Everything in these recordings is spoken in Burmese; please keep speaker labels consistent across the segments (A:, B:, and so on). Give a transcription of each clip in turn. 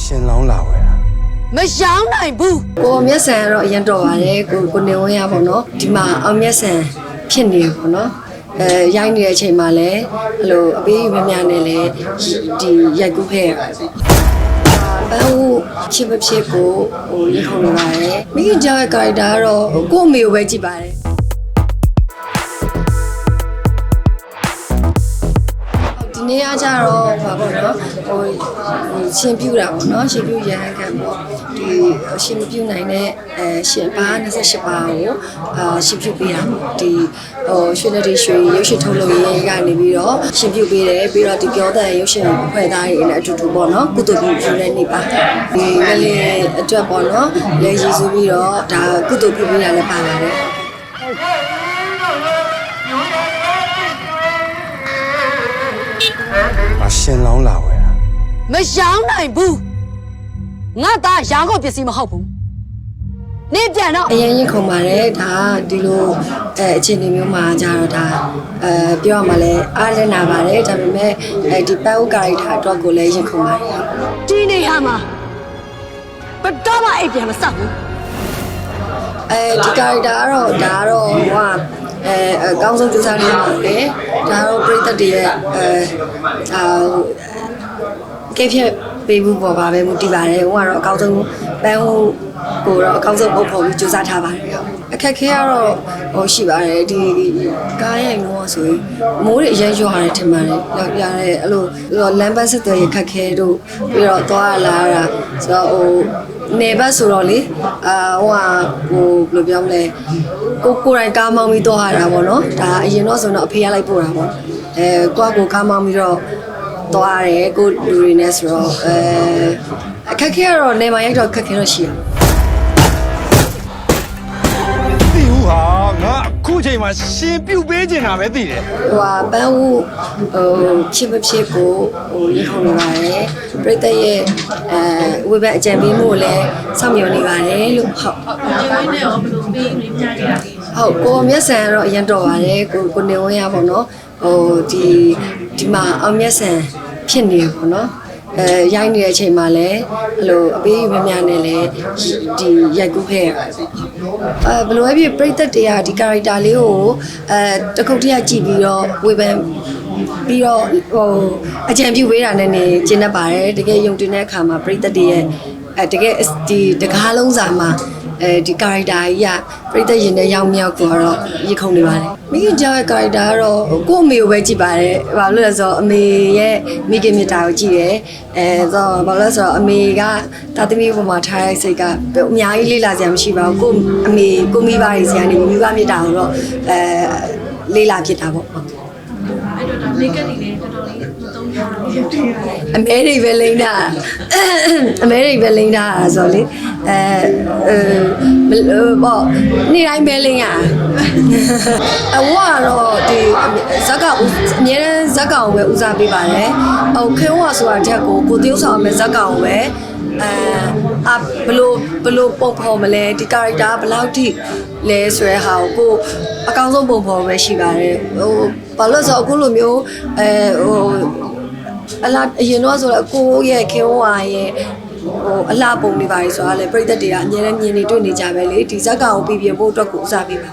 A: ရှင်လောင်းလာဝဲတာ
B: မရောင်းနိုင်ဘူး
C: ကိုမျက်စံကတော့အရင်တော်ပါတယ်ကိုကိုနေဝင်းရပါတော့ဒီမှာအောင်မျက်စံဖြစ်နေပါတော့အဲရိုက်နေတဲ့အချိန်မှာလည်းအဲ့လိုအပေးမများနဲ့လည်းဒီရိုက်ကူးခဲ့ရပါတယ်ပန်းဦးချစ်မဖြစ်ကိုဟိုရေခုံနေပါတယ်မိခင်ကြောင့်ကာရက်တာကတော့ကို့အမေကိုပဲကြည့်ပါတယ် ဒီနေ့ကကြတော့ဘာပေါ့နော်ဟိုဟိုရှင်ပြူတာပေါ့နော်ရှင်ပြူရဟန်းခံပေါ့ဒီရှင်မပြူနိုင်တဲ့အဲရှင်ပါ28ပါကိုအာရှင်ပြူပေးတာပေါ့ဒီဟိုရွှေလက်တွေရွှေရုပ်ရှင်ထုတ်လုပ်ရေးကနေပြီးတော့ရှင်ပြူပေးတယ်ပြီးတော့ဒီပြောတဲ့ရုပ်ရှင်ဖွဲ့သားတွေနဲ့အတူတူပေါ့နော်ကုသိုလ်ပြုပြုတဲ့နေ့ပါဒီငလေးအတွက်ပေါ့နော်လဲရည်စူးပြီးတော့ဒါကုသိုလ်ပြုပေးရလည်းပါပါတယ်
A: ငါရှင်လောင်းလာဝဲတာ
B: မရောင်းနိုင်ဘူးငါသားရောင်းကုန်ပစ္စည်းမဟုတ်ဘူးနေပြန်တော့
C: အရင်ရင်ခုံပါတယ်ဒါဒီလိုအဲအခြေအနေမျိုးမှာကြတော့ဒါအဲပြောရမှာလဲအားလည်းနာပါတယ်ဒါပေမဲ့အဲဒီပန်းဦးကာရိုက်တာအတွက်ကိုလည်းရင်ခုံပါတယ်
B: ဒီနေရာမှာဘယ်တော့မှအိပ်ပြန်မဆောက်ဘူး
C: အဲဒီကာရိုက်တာကတော့ဒါကတော့ဟိုကအဲအကောင်းဆုံးကြိုးစားနေပါတယ် ဒါကတော့ပြိသက်တွေရဲ့အဲအာကဲဖြတ်ပေးမှုပေါ်ပါပဲမူတည်ပါတယ်ဟိုကတော့အကောင်းဆုံးပန်းဦးကိုတော့အကောင်းဆုံးပုတ်ဖို့ပြီးကြိုးစားထားပါတယ်အခက်ခဲကတော့ဟိုရှိပါတယ်ဒီကားရဲ့မျိုးဆိုရင်မိုးတွေအရင်ရွာတယ်ထင်ပါတယ်ရောက်ရတယ်အဲ့လိုလမ်းပတ်ဆက်သွယ်ရခက်ခဲတို့ပြီးတော့သွားလာတာဆိုတော့ဟိုနေဘက်ဆိုတော့လေအာဟိုဟာဟိုဘယ်လိုပြောမလဲကိုကိုယ်တိုင်ကားမောင်းပြီးတော့ဟာတာပေါ့နော်ဒါအရင်တော့ဆိုတော့အဖေကလိုက်ပို့တာပေါ့ အဲကိုကကိုကားမောင်းပြီးတော့သွားရတယ်ကိုလူတွေနဲ့ဆိုတော့အဲအခက်ခဲကတော့နေမရိုက်တော့ခက်ခဲတော့ရှိရ
A: သိဘူးဟာငါအခုချိန်မှာရှင်ပြုတ်ပေးနေတာပဲသိတယ်
C: ဟိုဟာပန်းဦးဟိုချစ်မဖြစ်ကိုဟိုရေခုံနေပါတယ်ပြိတ္တရဲ့အဲဝေဘက်အကြံပေးမှုကိုလည်းစောင့်မျှော်နေပါတယ်လို့ဟုတ် ဟုတ်ကိုမျက်စံကတော့အရင်တော်ပါတယ်ကိုကိုနေဝင်းရပါတော့ဟိုဒီဒီမှာအောင်မျက်စံဖြစ်နေပါတော့အဲရိုက်နေတဲ့အချိန်မှာလည်းအဲ့လိုအပေးမများနဲ့လည်းဒီရိုက်ကူးခဲ့ရပါတယ်အဲဘယ်လိုပဲဖြစ်ပြိသက်တွေကဒီ character လေးကိုအဲတခုတ်တည်းကြည့်ပြီးတော့ဝေဖန်ပြီးတော့ဟိုအကြံပြုပေးတာနဲ့နေကျင်းတတ်ပါတယ်တကယ်ယုံတင်တဲ့အခါမှာပြိသက်တွေရဲ့အဲတကယ်ဒီတကားလုံးစာမှာ အဲဒီ character ကြီးကပြိသက်ရင်တဲ့ရောက်မြောက်ကိုတော့ရေခုံနေပါတယ်မိခင်ကျောင်းရဲ့ character ကတော့ကို့အမေကိုပဲကြည့်ပါတယ်ဘာလို့လဲဆိုတော့အမေရဲ့မိခင်မြတ်တာကိုကြည့်တယ်အဲဆိုတော့ဘာလို့လဲဆိုတော့အမေကတာသမီပေါ်မှာထားတဲ့စိတ်ကအများကြီးလေ့လာစရာမရှိပါဘူးကို့အမေကိုမိဘတွေစီကနေမိဘမြတ်တာကိုတော့အဲလေ့လာဖြစ်တာပေါ့
D: အဲ့တော့ဒါ naked တွေလည်းတော်တော်လေးမသုံးကြဘူး
C: အမဲတွေပဲလိမ့်တာအမဲတွေပဲလိမ့်တာဆိုတော့လေအဲအဲပေါ့နေ့တိုင်းပဲလိမ့်ရအဝါတော့ဒီဇက်ကောင်အများတန်းဇက်ကောင်ပဲဦးစားပေးပါတယ်ဟိုခဲဝါဆိုတာတက်ကိုကိုတယောက်ဆောင်မယ်ဇက်ကောင်ပဲအဲ အဘလို့ဘလို့ပုံဖော်မလဲဒီ character ဘယ်လောက်ထိလဲဆိုရဲဟာကိုအကောင်းဆုံးပုံဖော်ပဲရှိပါတယ်ဟိုဘာလို့ဆိုအခုလိုမျိုးအဲဟိုအလားအရင်တော့ဆိုတော့ကိုရဲ့ခင်ဝါရဲ့ဟိုအလှပုံတွေပါလေဆိုတာလေပြိသက်တွေကအများနဲ့မြင်နေတွေ့နေကြပဲလေဒီဇက်ကောင်ကိုပြီးပြဖို့အတွက်ကိုဥစားပေးပါ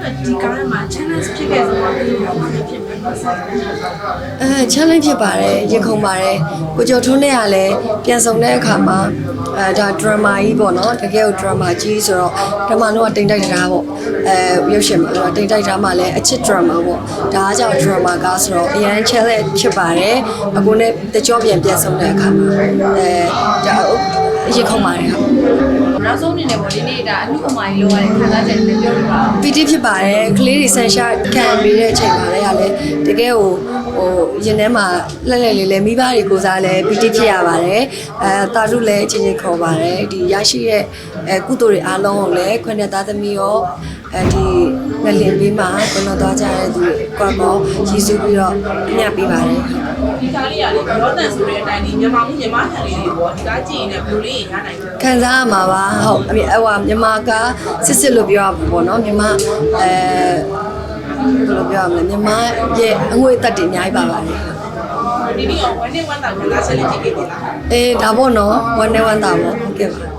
D: ဟုတ်တယ်ဒီကားမှာ challenge ဖြစ်ခဲ့ဆိုတော့ဘယ်လိုမျိုးဖြစ်မလဲ
C: အဲ challenge ဖြစ်ပါတယ်ရင်ခုန်ပါတယ်ကိုကျော်ထွန်းနဲ့ကလည်းပြန်ဆောင်တဲ့အခါမှာအဲဒါ drama ကြီးပေါ့နော်တကယ်ကို drama ကြီးဆိုတော့ဓမ္မတော့တိမ်တိုက်တာပေါ့အဲရုပ်ရှင်မှာတိမ်တိုက်တာမှလည်းအချစ် drama ပေါ့ဒါကကြောင့် drama ကားဆိုတော့အရန် challenge ဖြစ်ပါတယ်အခုနဲ့တကြောပြန်ပြန်ဆောင်တဲ့အခါမှာအဲဒါရင်ခုန်ပါတယ်ဟုတ်
D: နောက်ဆုံးအနေနဲ့ပေါ့ဒီနေ့ဒါအမှုအမှားကြီးလောက်ရတဲ့ခံစားချက်တွေပြောပြပါဦး
C: ပီတိဖြစ်ပါတယ်ကလေးတွေဆန်ရှာခံပြီးတဲ့အချိန်မှာလည်းရလဲတကယ်ဟိုဟိုရင်ထဲမှာလက်လက်လေးလေးမိဘတွေကိုစားလဲပီတိဖြစ်ရပါတယ်အဲတာတုလည်းချင်းချင်းခေါ်ပါတယ်ဒီရရှိတဲ့အဲကုသိုလ်တွေအားလုံးကိုလည်းခွင့်တဲ့သားသမီးရောအဲဒီ ငလင်ပေးမှာဘယ်လိုသွားကြတဲ့သူကွာမောရည်စူးပြီးတော့ညှပ်ပေးပါတယ်
D: ဒီကားလေးကလေရောတန်ဆိုတဲ့အတိုင်းဒီမြန်မာမှုမြန်မာဟန်လေးတွေပေါ့ဒီကားကြည့်ရင်လည်းဘယ်လိုလေးရနိုင်လဲ
C: ခံစားရမှာပါဟုတ်အမေအဟွာမြန်မာကစစ်စစ်လို့ပြောရမှာပေါ့နော်မြန်မာအဲဘယ်လိုပြောရမလဲမြန်မာရဲ့အငွေအသက်တွေအများကြီးပါပါတယ်
D: ဒီနေ့ရော1 1 1တာခဏဆက်လေးကြည့်ခဲ့ပြီလား
C: အေးဒါပေါ့နော်ဝမ်းနဲ့ဝမ်းသာပေါ့ဟုတ်ကဲ့ပါ